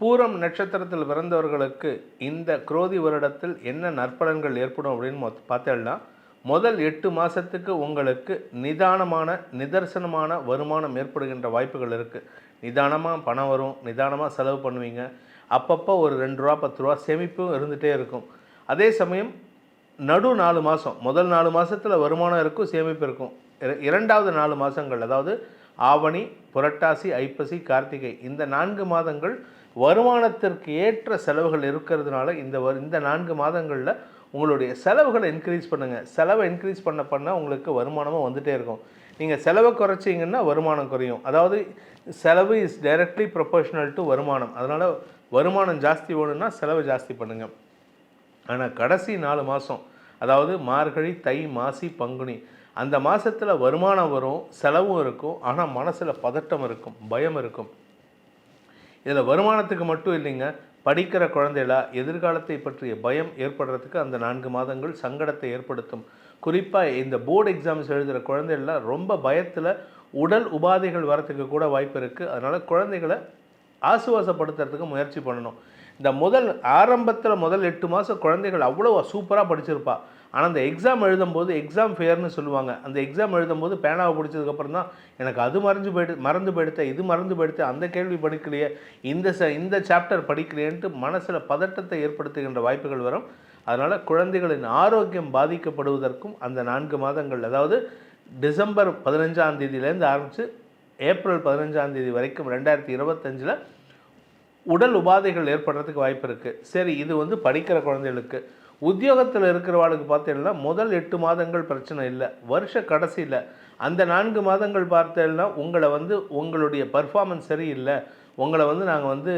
பூரம் நட்சத்திரத்தில் பிறந்தவர்களுக்கு இந்த குரோதி வருடத்தில் என்ன நற்பலன்கள் ஏற்படும் அப்படின்னு பார்த்தேன்னா முதல் எட்டு மாதத்துக்கு உங்களுக்கு நிதானமான நிதர்சனமான வருமானம் ஏற்படுகின்ற வாய்ப்புகள் இருக்குது நிதானமாக பணம் வரும் நிதானமாக செலவு பண்ணுவீங்க. அப்பப்போ ஒரு ரெண்டு ரூபா பத்து ரூபா சேமிப்பும் இருந்துகிட்டே இருக்கும். அதே சமயம் நடு நாலு மாதம் முதல் நாலு மாதத்தில் வருமானம் இருக்கும் சேமிப்பு இருக்கும். இர- இரண்டாவது நாலு மாதங்கள் அதாவது ஆவணி புரட்டாசி ஐப்பசி கார்த்திகை இந்த நான்கு மாதங்கள் வருமானத்திற்கு ஏற்ற செலவுகள் இருக்கிறதுனால இந்த இந்த நான்கு மாதங்களில் உங்களுடைய செலவுகளை இன்க்ரீஸ் பண்ணுங்கள் செலவை இன்க்ரீஸ் பண்ண பண்ண உங்களுக்கு வருமானமும் வந்துகிட்டே இருக்கும். நீங்கள் செலவை குறைச்சிங்கன்னா வருமானம் குறையும். அதாவது செலவு இஸ் டைரக்ட்லி ப்ரொபோஷனல் டு வருமானம். அதனால் வருமானம் ஜாஸ்தி வேணும்னா செலவு ஜாஸ்தி பண்ணுங்கள் ஆனால் கடைசி நாலு மாதம் அதாவது மார்கழி தை மாசி பங்குனி அந்த மாதத்தில் வருமானம் வரும் செலவும் இருக்கும். ஆனால் மனசில் பதட்டம் இருக்கும் பயம் இருக்கும். இதில் வருமானத்துக்கு மட்டும் இல்லைங்க. படிக்கிற குழந்தைகளா எதிர்காலத்தை பற்றிய பயம் ஏற்படுறதுக்கு அந்த நான்கு மாதங்கள் சங்கடத்தை ஏற்படுத்தும். குறிப்பாக இந்த போர்டு எக்ஸாம்ஸ் எழுதுகிற குழந்தைகள்லாம் ரொம்ப பயத்தில் உடல் உபாதைகள் வரத்துக்கு கூட வாய்ப்பு இருக்குது அதனால் குழந்தைகளை ஆசுவாசப்படுத்துறதுக்கு முயற்சி பண்ணணும். இந்த முதல் ஆரம்பத்தில் முதல் எட்டு மாதம் குழந்தைகள் அவ்வளோ சூப்பராக படிச்சிருப்பா. ஆனால் அந்த எக்ஸாம் எழுதும்போது எக்ஸாம் ஃபேர்னு சொல்லுவாங்க. அந்த எக்ஸாம் எழுதும்போது பேனாவை பிடிச்சதுக்கப்புறம் தான் எனக்கு அது மறைஞ்சு போயிடு மறந்து போயிடுத்த இது மறந்து போயிடுத்த அந்த கேள்வி படிக்கலையே இந்த ச இந்த சாப்டர் படிக்கலையேன்ட்டு மனசில் பதட்டத்தை ஏற்படுத்துகின்ற வாய்ப்புகள் வரும். அதனால் குழந்தைகளின் ஆரோக்கியம் பாதிக்கப்படுவதற்கும் அந்த நான்கு மாதங்கள் அதாவது டிசம்பர் பதினஞ்சாம் தேதியிலேருந்து ஆரம்பித்து ஏப்ரல் பதினஞ்சாம் தேதி வரைக்கும் ரெண்டாயிரத்தி இருபத்தஞ்சில் உடல் உபாதைகள் ஏற்படுறதுக்கு வாய்ப்பு இருக்குது சரி இது வந்து படிக்கிற குழந்தைகளுக்கு உத்தியோகத்தில் இருக்கிறவாளுக்கு பார்த்தீங்கன்னா முதல் எட்டு மாதங்கள் பிரச்சனை இல்லை வருஷ கடைசியில் அந்த நான்கு மாதங்கள் பார்த்தேன்னா உங்களை வந்து உங்களுடைய பர்ஃபார்மன்ஸ் சரியில்லை. உங்களை வந்து நாங்கள் வந்து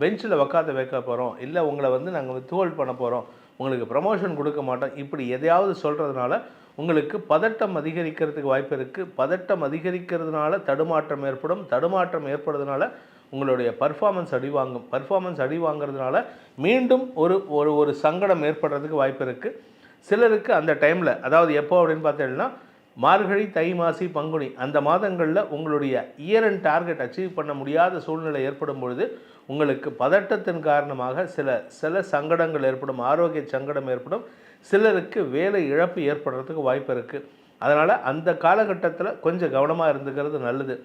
பெஞ்சில் உக்காத்த வைக்க போகிறோம் இல்லை உங்களை வந்து நாங்கள் வந்து தோல் பண்ண போகிறோம் உங்களுக்கு ப்ரமோஷன் கொடுக்க மாட்டோம். இப்படி எதையாவது சொல்கிறதுனால உங்களுக்கு பதட்டம் அதிகரிக்கிறதுக்கு வாய்ப்பு இருக்குது பதட்டம் அதிகரிக்கிறதுனால தடுமாற்றம் ஏற்படும். தடுமாற்றம் ஏற்படுறதுனால உங்களுடைய பர்ஃபார்மன்ஸ் அடி வாங்கும் பர்ஃபார்மன்ஸ் அடி வாங்குறதுனால மீண்டும் ஒரு ஒரு ஒரு சங்கடம் ஏற்படுறதுக்கு வாய்ப்பு இருக்குது சிலருக்கு அந்த டைமில் அதாவது எப்போ அப்படின்னு பார்த்தீங்கன்னா மார்கழி தை மாசி பங்குனி அந்த மாதங்களில் உங்களுடைய இயர் அண்ட் டார்கெட் அச்சீவ் பண்ண முடியாத சூழ்நிலை ஏற்படும் பொழுது உங்களுக்கு பதட்டத்தின் காரணமாக சில சில சங்கடங்கள் ஏற்படும் ஆரோக்கிய சங்கடம் ஏற்படும். சிலருக்கு வேலை இழப்பு ஏற்படுறதுக்கு வாய்ப்பு இருக்குது அதனால் அந்த காலகட்டத்தில் கொஞ்சம் கவனமாக இருந்துக்கிறது நல்லது.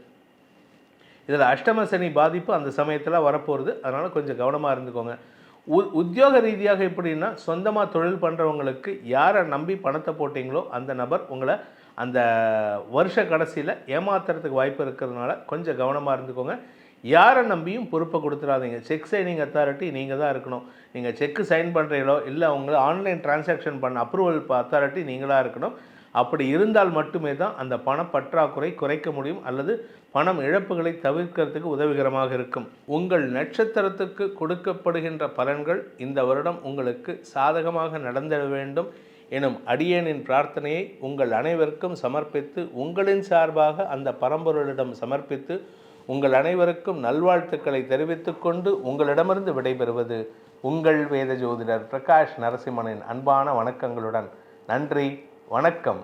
இதில் அஷ்டம சனி பாதிப்பு அந்த சமயத்தில் வரப்போகிறது அதனால் கொஞ்சம் கவனமாக இருந்துக்கோங்க. உ உத்தியோக ரீதியாக எப்படின்னா சொந்தமாக தொழில் பண்ணுறவங்களுக்கு யாரை நம்பி பணத்தை போட்டிங்களோ அந்த நபர் உங்களை அந்த வருஷ கடைசியில் ஏமாத்துறதுக்கு வாய்ப்பு இருக்கிறதுனால கொஞ்சம் கவனமாக இருந்துக்கோங்க. யாரை நம்பியும் பொறுப்பை கொடுத்துடாதீங்க. செக் சைனிங் அத்தாரிட்டி நீங்கள் தான் இருக்கணும். நீங்கள் செக்கு சைன் பண்ணுறீங்களோ இல்லை உங்களை ஆன்லைன் டிரான்சாக்ஷன் பண்ண அப்ரூவல் அத்தாரிட்டி நீங்களாக இருக்கணும். அப்படி இருந்தால் மட்டுமே தான் அந்த பண பற்றாக்குறை குறைக்க முடியும் அல்லது பணம் இழப்புகளை தவிர்க்கிறதுக்கு உதவிகரமாக இருக்கும். உங்கள் நட்சத்திரத்துக்கு கொடுக்கப்படுகின்ற பலன்கள் இந்த வருடம் உங்களுக்கு சாதகமாக நடந்திட வேண்டும் எனும் அடியேனின் பிரார்த்தனையை உங்கள் அனைவருக்கும் சமர்ப்பித்து உங்களின் சார்பாக அந்த பரம்பொருளிடம் சமர்ப்பித்து உங்கள் அனைவருக்கும் நல்வாழ்த்துக்களை தெரிவித்துக்கொண்டு உங்களிடமிருந்து விடைபெறுவது உங்கள் வேத ஜோதிடர் பிரகாஷ் நரசிம்மனின் அன்பான வணக்கங்களுடன். நன்றி. வணக்கம்.